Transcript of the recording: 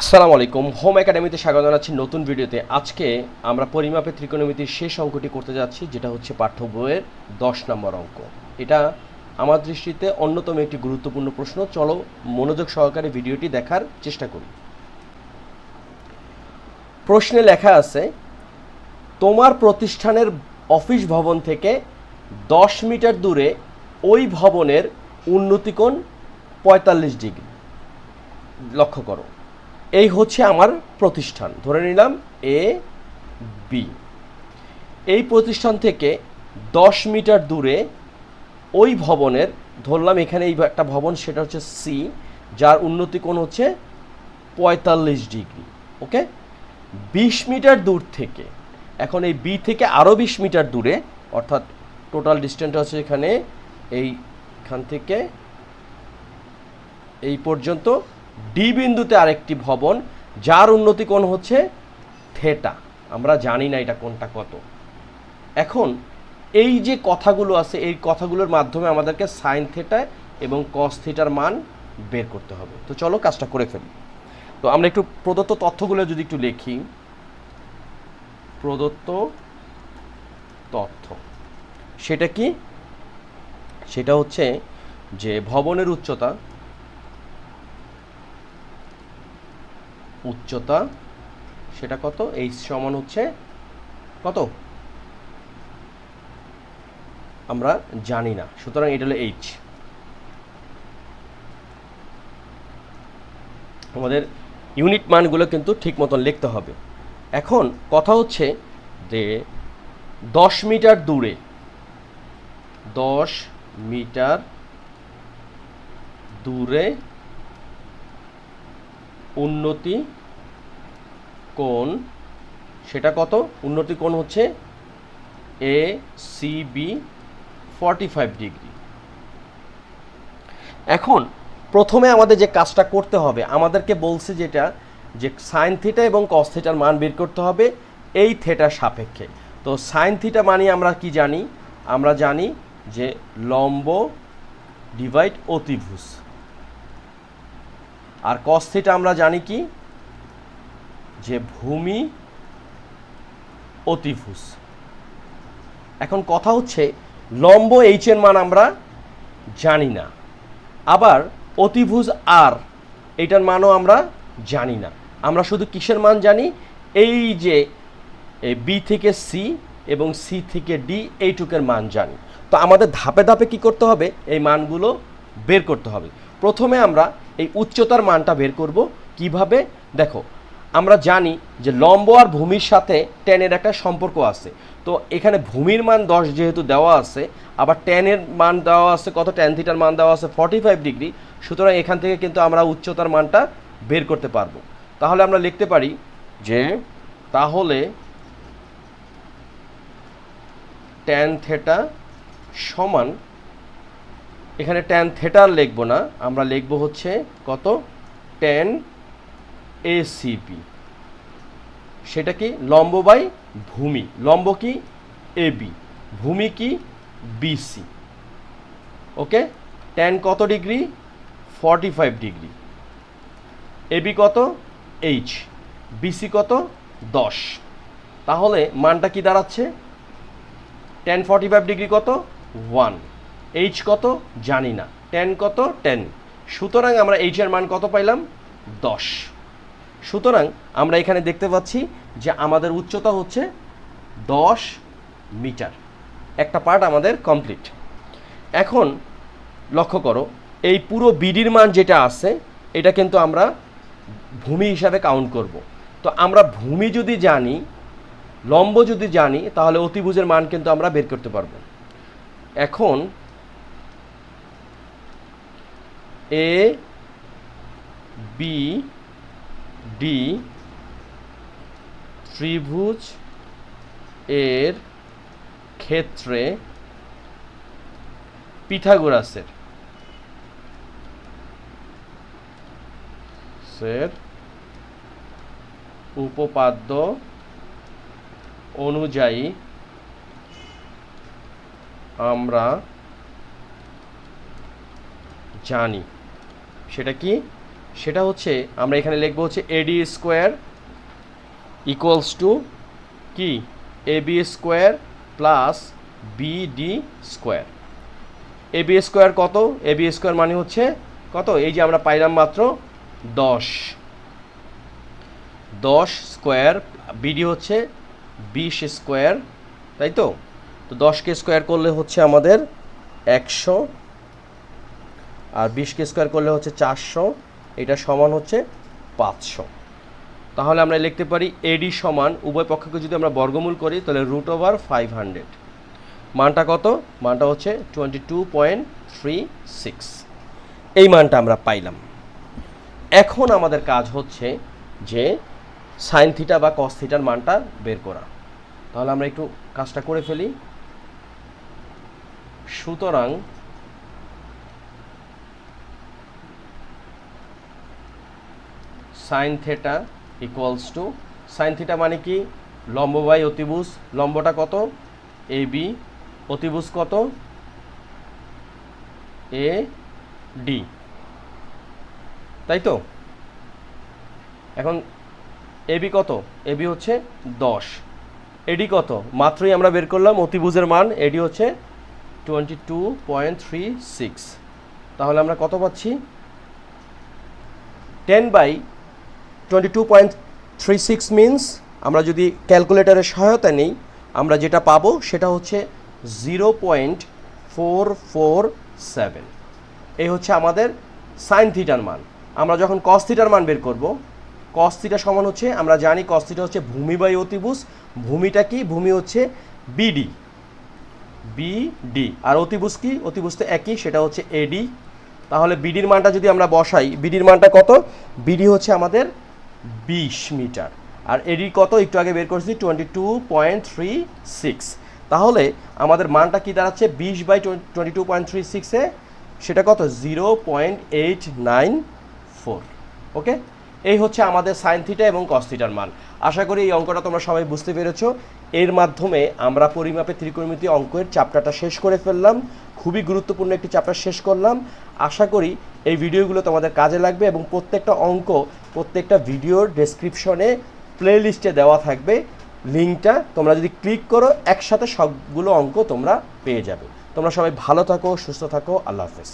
আসসালামু আলাইকুম। হোম একাডেমিতে স্বাগত জানাচ্ছি নতুন ভিডিওতে। আজকে আমরা পরিমাপের ত্রিকোণমিতির শেষ অঙ্কটি করতে যাচ্ছি, যেটা হচ্ছে পাঠ্য বইয়ের দশ নম্বর অঙ্ক। এটা আমার দৃষ্টিতে অন্যতম একটি গুরুত্বপূর্ণ প্রশ্ন। চলো মনোযোগ সহকারে ভিডিওটি দেখার চেষ্টা করি। প্রশ্নে লেখা আছে, তোমার প্রতিষ্ঠানের অফিস ভবন থেকে দশ মিটার দূরে ওই ভবনের উন্নতিকোণ পঁয়তাল্লিশ ডিগ্রি। লক্ষ্য করো। এই হচ্ছে আমার প্রতিষ্ঠান। ধরে নিলাম এ বি এই প্রতিষ্ঠান থেকে দশ মিটার দূরে ওই ভবনের, ধরলাম এখানে এই একটা ভবন, সেটা হচ্ছে সি যার উন্নতি কোণ হচ্ছে পঁয়তাল্লিশ ডিগ্রি, ওকে? বিশ মিটার দূর থেকে, এখন এই বি থেকে আরও বিশ মিটার দূরে, অর্থাৎ টোটাল ডিস্টেন্স হচ্ছে এখানে, এইখান থেকে এই পর্যন্ত ডি বিন্দুতে আরেকটি ভবন, যার উন্নতি কোণ হচ্ছে থেটা। আমরা জানি না এটা কোনটা কত। এখন, এই যে কথাগুলো আছে, এই কথাগুলোর মাধ্যমে আমাদেরকে সাইন থেটা এবং কস থিটার মান বের করতে হবে। তো চলো কাজটা করে ফেলি। তো আমরা একটু প্রদত্ত তথ্যগুলো যদি একটু লিখি। প্রদত্ত তথ্য। সেটা কি? সেটা হচ্ছে যে ভবনের উচ্চতা উচ্চতা, সেটা কত? এইচ সমান হচ্ছে কত? আমরা জানি না। সুতরাং এটা হলো এইচ আমাদের ইউনিট মানগুলো কিন্তু ঠিক মতন লিখতে হবে। এখন কথা হচ্ছে যে দশ মিটার দূরে, দশ মিটার দূরে উন্নতি কোণ, সেটা কত? উন্নতি কোণ হচ্ছে A C B forty five degree এখন প্রথমে আমাদের যে কাজটা করতে হবে, আমাদেরকে বলছে যেটা, যে সাইন থিটা এবং কস থিটার মান বের করতে হবে এই থেটার সাপেক্ষে। তো সাইন থিটা মানে আমরা কি জানি? আমরা জানি যে লম্ব ডিভাইড অতিভুজ। আর কস থিটা আমরা জানি কি? যে ভূমি অতিভুজ। এখন কথা হচ্ছে, লম্ব এইচ এর মান আমরা জানি না। আবার অতিভুজ আর এটার মানও আমরা জানি না। আমরা শুধু কিসের মান জানি? এই যে বি থেকে সি এবং সি থেকে ডি এইটুকের মান জানি। তো আমাদের ধাপে ধাপে কি করতে হবে? এই মানগুলো বের করতে হবে। প্রথমে আমরা এই উচ্চতার মানটা বের করব। কীভাবে? দেখো আমরা জানি যে লম্ব আর ভূমির সাথে টেনের একটা সম্পর্ক আছে। তো এখানে ভূমির মান দশ যেহেতু দেওয়া আছে, আবার টেনের মান দেওয়া আছে কত? টেন থিটার মান দেওয়া আছে ফর্টি ফাইভ ডিগ্রি। সুতরাং এখান থেকে কিন্তু আমরা উচ্চতার মানটা বের করতে পারব। তাহলে আমরা লিখতে পারি যে তাহলে ট্যান থেটা সমান, এখানে ট্যান থেটার লিখব না, আমরা লিখব হচ্ছে কত? ট্যান এসিপি সেটা কি? লম্ব বাই ভূমি। লম্ব কি? এবি ভূমি কি? B C okay? ট্যান কত degree? Forty five degree A B কত? এইচ বিসি কত? দশ। তাহলে মানটা কি দাঁড়াচ্ছে? টেন ফর্টি ফাইভ ডিগ্রি কত? ওয়ান এইচ কত? জানি না। টেন কত? টেন সুতরাং আমরা এইচ এর মান কত পাইলাম? দশ। সুতরাং আমরা এখানে দেখতে পাচ্ছি যে আমাদের উচ্চতা হচ্ছে দশ মিটার। একটা পার্ট আমাদের কমপ্লিট। এখন লক্ষ্য করো, এই পুরো বিডির মান যেটা আছে, এটা কিন্তু আমরা ভূমি হিসাবে কাউন্ট করব। তো আমরা ভূমি যদি জানি, লম্ব যদি জানি, তাহলে অতিভুজের মান কিন্তু আমরা বের করতে পারব। এখন এ বি ডি ত্রিভুজ এর ক্ষেত্রে পিথাগোরাসের সের উপপাদ্য অনুযায়ী আমরা জানি। সেটা কি? সেটা হচ্ছে, আমরা এখানে লিখব হচ্ছে এডি স্কোয়ার ইকুয়ালস টু কি? A B square plus B D square A B square কত? এ বি স্কোয়ার মানে হচ্ছে কত? এই যে আমরা পাইলাম মাত্র দশ। দশ স্কোয়ার বিডি হচ্ছে বিশ স্কোয়ার তাই তো? তো দশকে স্কোয়ার করলে হচ্ছে আমাদের একশো, আর বিশকে স্কোয়ার করলে হচ্ছে চারশো। এটা সমান হচ্ছে পাঁচশো। তাহলে আমরা লিখতে পারি এডি সমান, উভয় পক্ষকে যদি আমরা বর্গমূল করি, তাহলে রুট ওভার ফাইভ হান্ড্রেড মানটা কত? মানটা হচ্ছে twenty two point three six এই মানটা আমরা পাইলাম। এখন আমাদের কাজ হচ্ছে যে সাইন থিটা বা কস থিটার মানটা বের করা। তাহলে আমরা একটু কাজটা করে ফেলি। সুতরাং sine theta equals to sine theta মানে কি? লম্ব বাই অতিভুজ। লম্বটা কত? এ বি অতিভুজ কত? এ ডি তাই তো? এখন এবি কত? এবি হচ্ছে দশ। এডি কত? মাত্রই আমরা বের করলাম অতিভুজের মান। এডি হচ্ছে twenty two point three six তাহলে আমরা কত পাচ্ছি? Ten by twenty two point three six means আমরা যদি ক্যালকুলেটারের সহায়তা নিই, আমরা যেটা পাবো সেটা হচ্ছে zero point four four seven এই হচ্ছে আমাদের সাইন থিটার মান। আমরা যখন কস থিটার মান বের করব কস থিটা সমান হচ্ছে, আমরা জানি কস থিটা হচ্ছে ভূমি বাই অতিভুজ, ভূমিটা কি? ভূমি হচ্ছে বিডি বিডি আর অতিভুজ কি? অতিভুজ তো একই, সেটা হচ্ছে এডি তাহলে বিডির মানটা যদি আমরা বসাই বিডির মানটা কত? বিডি হচ্ছে আমাদের বিশ মিটার। আর এডি কত? একটু আগে বের করেছি twenty two point three six তাহলে আমাদের মানটা কি দাঁড়াচ্ছে? বিশ by twenty two point three সিক্সে সেটা কত? Zero point eight nine four okay? এই হচ্ছে আমাদের সাইন থিটা এবং কস থিটার মান। আশা করি এই অঙ্কটা তোমরা সবাই বুঝতে পেরেছ। এর মাধ্যমে আমরা পরিমাপে ত্রিকোণমিতি অঙ্কের চ্যাপ্টারটা শেষ করে ফেললাম। খুবই গুরুত্বপূর্ণ একটি চ্যাপ্টার শেষ করলাম। আশা করি এই ভিডিওগুলো তোমাদের কাজে লাগবে এবং প্রত্যেকটা অঙ্ক, প্রত্যেকটা ভিডিওর ডেসক্রিপশনে প্লেলিস্টে দেওয়া থাকবে। লিঙ্কটা তোমরা যদি ক্লিক করো, একসাথে সবগুলো অঙ্ক তোমরা পেয়ে যাবে। তোমরা সবাই ভালো থাকো, সুস্থ থাকো। আল্লাহ হাফেজ।